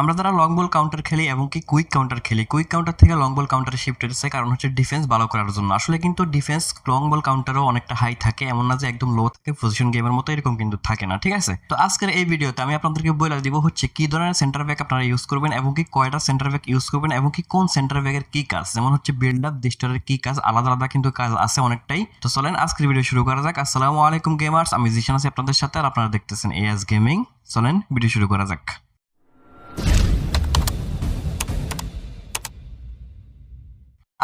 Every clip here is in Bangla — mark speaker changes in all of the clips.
Speaker 1: আমরা যারা লং বল কাউন্টার খেলি এবং কি কুইক কাউন্টার খেলি কুইক কাউন্টার থেকে লং বল কাউন্টারে শিফট হয়েছে কারণ হচ্ছে ডিফেন্স ভালো করার জন্য। আসলে কিন্তু ডিফেন্স লং বল কাউন্টারও অনেকটা হাই থাকে, এমন না যে একদম লো থাকে পজিশন গেমের মতো এরকম কিন্তু থাকে না, ঠিক আছে? তো আজকের এই ভিডিওতে আমি আপনাদেরকে বলে দিব হচ্ছে কি ধরনের সেন্টার ব্যাক আপনারা ইউজ করবেন এবং কি কয়টা সেন্টার ব্যাক ইউজ করবেন এবং কি কোন সেন্টার ব্যাকের কি কাজ, যেমন হচ্ছে বিল্ড আপ ডিস্টারের কি কাজ, আলাদা আলাদা কিন্তু কাজ আছে অনেকটাই। তো চলেন আজকের ভিডিও শুরু করা যাক। আসসালামু আলাইকুম গেমার্স আমি জিশান আছি আপনাদের সাথে আর আপনারা দেখতেছেন এএস গেমিং চলেন ভিডিও শুরু করা যাক।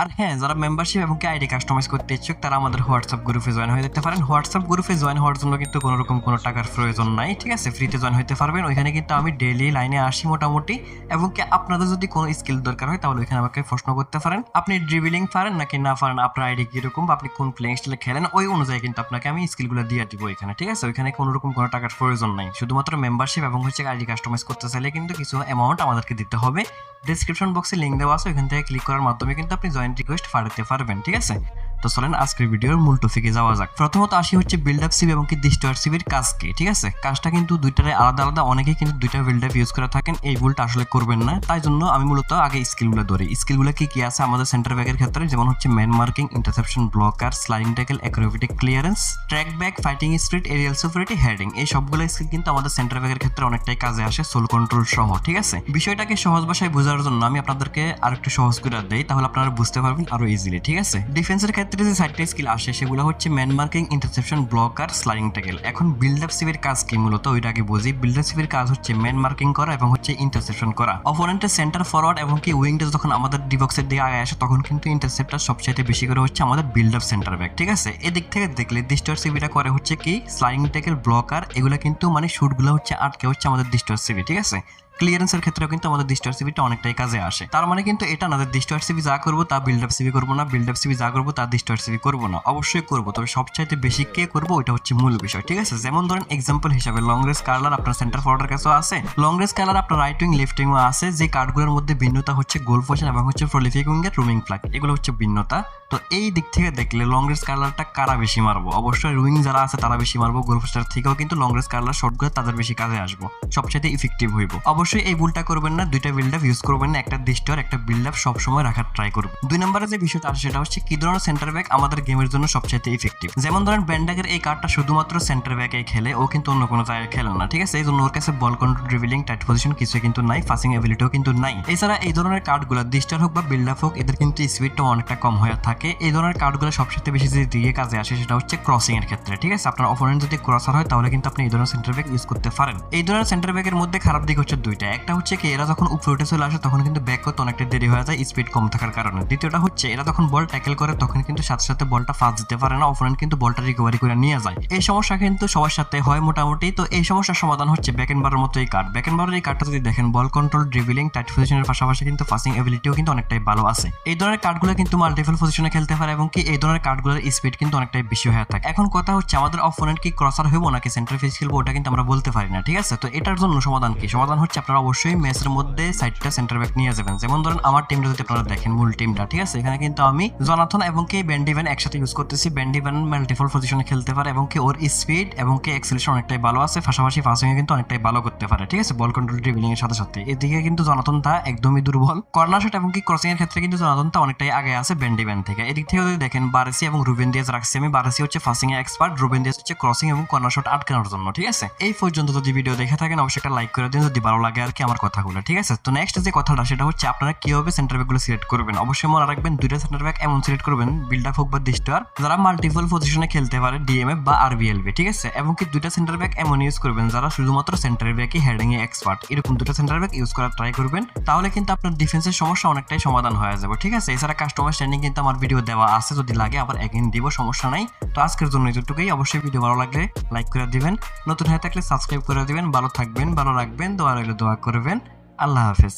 Speaker 1: আর হ্যাঁ যারা মেম্বারশিপ এবং আইডি কাস্টমাইজ করতে ইচ্ছুক, তারা আমাদের হোয়াটসঅ্যাপ গ্রুপে জয়েন হয়ে যেতে পারেন। হোয়াটসঅ্যাপ গ্রুপে জয়েন হওয়ার জন্য কিন্তু কোনো রকম কোনো টাকার প্রয়োজন নাই, ঠিক আছে? ফ্রিতে জয়েন হতে পারবেন। ওইখানে কিন্তু আমি ডেইলি লাইনে আসি মোটামুটি। এবং কি আপনাদের যদি কোনো স্কিল দরকার হয়, তাহলে ওইখানে আমাকে প্রশ্ন করতে পারেন। আপনি ড্রিবিলিং পারেন নাকি না পারেন, আপনার আইডি কীরকম আপনি কোন প্লেইং স্টাইলে খেলেন, ওই অনুযায়ী কিন্তু আপনাকে আমি স্কিলগুলো দিয়ে দিব এখানে ঠিক আছে? ওইখানে কোনো রকম কোনো টাকার প্রয়োজন নাই। শুধুমাত্র মেম্বারশিপ এবং হচ্ছে আইডি কাস্টমাইজ করতে চাইলে কিন্তু কিছু অ্যামাউন্ট আমাদেরকে দিতে হবে। ডিসক্রিপশন বক্সে লিঙ্ক দেওয়া আছে, ওইখান থেকে ক্লিক করার মাধ্যমে কিন্তু আপনি জয়েন্ট রিকোয়েস্ট পাঠাতে পারবেন, ঠিক আছে? তো চলেন, আজকের ভিডিওর মূল টপিকে যাওয়া যাক। প্রথমত আসি হচ্ছে বিল্ড আপ সিবি এবং কি ডিস্টয়ার সিবির কাজ কি ঠিক আছে? কাজটা কিন্তু দুইটারে আলাদা আলাদা অনেকেই কিন্তু দুইটা বিল্ড আপ ইউজ করে থাকেন, এই ভুলটা আসলে করবেন না। তাই জন্য আমি মূলত আগে স্কিলগুলো ধরি। স্কিলগুলো কি কি আছে আমাদের সেন্টার ব্যাকের ক্ষেত্রে? যেমন হচ্ছে man marking interception blocker sliding tackle acrobatic clearance track back fighting speed aerial security heading এই সবগুলো স্কিল কিন্তু আমাদের সেন্টার ব্যাকের ক্ষেত্রে অনেকটাই কাজে আসে সোল কন্ট্রোল সহ, ঠিক আছে? বিষয়টাকে সহজ ভাষায় বোঝার জন্য আমি আপনাদেরকে আরেকটু সহজ করে দেই, তাহলে আপনারা বুঝতে পারবেন আরও ইজিলি ঠিক আছে? ডিফেন্সের ক্ষেত্রে যে সাইডটা স্কিল আসে, সেগুলো হচ্ছে man marking interception blocker sliding tackle এখন বিল্ড আপ সিবির কাজ কি মূলত? ওইটা আগে বুঝি। বিল্ড আপ সিবির কাজ হচ্ছে ম্যান মার্কিং করা এবং হচ্ছে ইন্টারসেপশন করা। অপোনেন্টের সেন্টার ফরওয়ার্ড এবং কি উইংটা যখন আমাদের ডিবক্সের দিকে আগে আসে, তখন কিন্তু ইন্টারসেপ্টার সবচাইতে বেশি করে হচ্ছে আমাদের বিল্ড আপ সেন্টার ব্যাক ঠিক আছে? এদিক থেকে দেখলে ডিস্টার সিবিটা করে হচ্ছে কি স্লাইডিং ট্যাকেল ব্লকার এগুলো কিন্তু মানে শুটগুলো হচ্ছে আটকে হচ্ছে আমাদের ডিস্টার সিবি ঠিক আছে? ক্লিয়ারেন্সের ক্ষেত্রেও কিন্তু আমাদের ডিস্টার সিবিটা অনেকটাই কাজে আসে। তার মানে কিন্তু এটা না যে ডিস্টার সিবি যা করব তা বিল্ড আপ সিবি করব না বিল্ড আপ সিবি যা করব তা ডিস্টার সিবি করব না। অবশ্যই করব, তবে সবচাইতে বেশি কে করব ওইটা হচ্ছে মূল বিষয়, ঠিক আছে? যেমন ধরেন এক্সাম্পল হিসাবে লং রেস কালার আপনার সেন্টার ফরওয়ার্ডের কাছেও আছে। লং রেস কালার আপনার রাইট উইং লেফট উইংও আছে। যে কার্ডগুলোর মধ্যে ভিন্নতা হচ্ছে গোল পোশন এবং হচ্ছে প্রলিফিক উইংয়ের রুমিং ফ্ল্যাগ এগুলো হচ্ছে ভিন্নতা। তো এই দিক থেকে দেখলে লং রেস কালারটা কারা বেশি মারবো? অবশ্যই রুইং যারা আছে তারা বেশি মারবো গোল পোস্টার থেকেও কিন্তু লং রেস কালার শর্টগুলো তাদের বেশি কাজে আসব সবচেয়ে ইফেক্টিভ হইব। অবশ্যই এই ভুলটা করবেন না, দুইটা বিল্ড আপ ইউজ করবেন না, একটা ডিস্টার একটা বিল্ড আপ সবসময় রাখার ট্রাই করবেন। দুই নম্বরে যে বিষয়টা আসে সেটা হচ্ছে কি ধরনের সেন্টার ব্যাক আমাদের গেমের জন্য সবচেয়ে ইফেক্টিভ যেমন ধরেন ব্যান্ডাগের এই কার্ডটা শুধুমাত্র সেন্টার ব্যাকে খেলে, ও কিন্তু অন্য কোনো জায়গায় খেলে না, ঠিক আছে? এই জন্য ওর কাছে ball control dribbling tight position কিছু কিন্তু নাই ফাসিং এবিলিটিও কিন্তু নাই। এছাড়া এই ধরনের কার্ডগুলো ডিস্টার হোক বা বিল্ড আপ হোক, এদের কিন্তু স্পিডটাও অনেকটা কম হয়ে থাকে। এই ধরনের কার্ডগুলো সবচেয়ে বেশি যে দিয়ে কাজে আসে সেটা হচ্ছে ক্রসিং এর ক্ষেত্রে, ঠিক আছে? আপনার অপোনেন্ট যদি ক্রসার হয়, তাহলে কিন্তু আপনি এই ধরনের সেন্টার ব্যাক ইউজ করতে পারেন। এই ধরনের সেন্টার ব্যাকের মধ্যে খারাপ দিক হচ্ছে দুইটা। একটা হচ্ছে কি, এরা যখন উপরে উঠে চলে আসে, তখন কিন্তু ব্যাক করতে অনেকটা দেরি হয়ে যায় স্পিড কম থাকার কারণে। দ্বিতীয়টা হচ্ছে, এরা যখন বল ট্যাকেল করে, তখন কিন্তু সাথে সাথে বলটা ফাস্ট দিতে পারে না অপোনেন্ট কিন্তু বলটা রিকভারি করে নিয়ে যায়। এই সমস্যা কিন্তু সবার সাথে হয় মোটামুটি, তো এই সমস্যার সমাধান হচ্ছে ব্যাকেন বারের মতো এই কার্ড ব্যাকেন বারের এই কার্ডটা যদি দেখেন বল কন্ট্রোল ড্রিভিলিং টাইট পজিশনের পাশাপাশি কিন্তু পাসিং এবিলিটিও কিন্তু অনেকটাই ভালো আছে। এই ধরনের কার্ডগুলো কিন্তু মাল্টিপল পজিশনে খেলতে পারে এবং কি এই ধরনের কার্ডগুলোর স্পিড কিন্তু অনেকটাই বেশি হয়ে থাকে। এখন কথা হচ্ছে, আমাদের অপোনেন্ট কি ক্রসার হইব নাকি সেন্টার ফেস খেলব, ওটা কিন্তু আমরা বলতে পারি না, ঠিক আছে? তো এটার জন্য সমাধান কি? সমাধান হচ্ছে আপনারা অবশ্যই ম্যাচের মধ্যে সাইডটা সেন্টার ব্যাক নিয়ে যাবেন। যেমন ধরেন আমার টিমটা যদি আপনারা দেখেন, মূল টিমটা ঠিক আছে? এখানে কিন্তু আমি জনাথন এবং কি ব্যান্ডিভ্যান একসাথে ইউজ করতেছি। ব্যান্ডিভ্যান মাল্টিপল পজিশনে খেলতে পারে এবং কি ওর স্পিড এবং কি এক্সেলেশন অনেকটাই ভালো আছে। পাশাপাশি ফাসিংয়ে কিন্তু অনেকটাই ভালো করতে পারে, ঠিক আছে? বল কন্ট্রোল ড্রিবলিং এর সাথে সাথে। এদিকে কিন্তু জনাথন তা একদমই দুর্বল। কর্নার শট এবং কি ক্রসিং এর ক্ষেত্রে কিন্তু জনাথন তা অনেকটাই আগে আছে ব্যান্ডিভ্যান থেকে। এদিক থেকে যদি দেখেন, বারেসি এবং রুবেন দিয়াজ রাখছি আমি। বারেসি হচ্ছে ফাসিং এ এক্সপার্ট রুবেন দিয়াজ হচ্ছে ক্রসিং এবং কর্নার শট আটকানোর জন্য, ঠিক আছে? এই পর্যন্ত যদি ভিডিও দেখে থাকেন, অবশ্যই একটা লাইক করে দিন। যদি ভালো লাগে আর কি আমার কথাগুলো, ঠিক আছে? তো নেক্সট যে কথাটা, সেটা হচ্ছে আপনারা কীভাবে সেন্টার ব্যাকগুলো সিলেক্ট করবেন? অবশ্যই মনে রাখবেন, দুইটা সেন্টার ব্যাক এমন সিলেক্ট করবেন বিল্ড আপ হোক বা ডিস্টার যারা মাল্টিপল পজিশনে খেলতে পারে ডিএমএফ বা আরবিএলবি ঠিক আছে? এবং কি দুইটা সেন্টার ব্যাক এমন ইউজ করবেন, যারা শুধুমাত্র সেন্টার ব্যাকই হেডিং এ এক্সপার্ট এরকম দুটো সেন্টার ব্যাক ইউজ করার ট্রাই করবেন, তাহলে কিন্তু আপনার ডিফেন্সের সমস্যা অনেকটাই সমাধান হয়ে যাবে, ঠিক আছে? এছাড়া কাস্টমার স্ট্যান্ডিং কিন্তু আমার ভিডিও দেওয়া আছে, যদি লাগে আবার একদিন দিব, সমস্যা নাই। তো আজকের জন্য এতটুকুই, অবশ্যই ভিডিও ভালো লাগলে লাইক করে দিবেন, নতুন হয়ে থাকলে সাবস্ক্রাইব করে দিবেন, ভালো থাকবেন, ভালো রাখবেন, দোয়া রইলে দোয়া করবেন আল্লাহ হাফেজ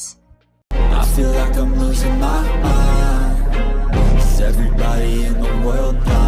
Speaker 2: I feel like I'm losing my mind. Is everybody in the world blind?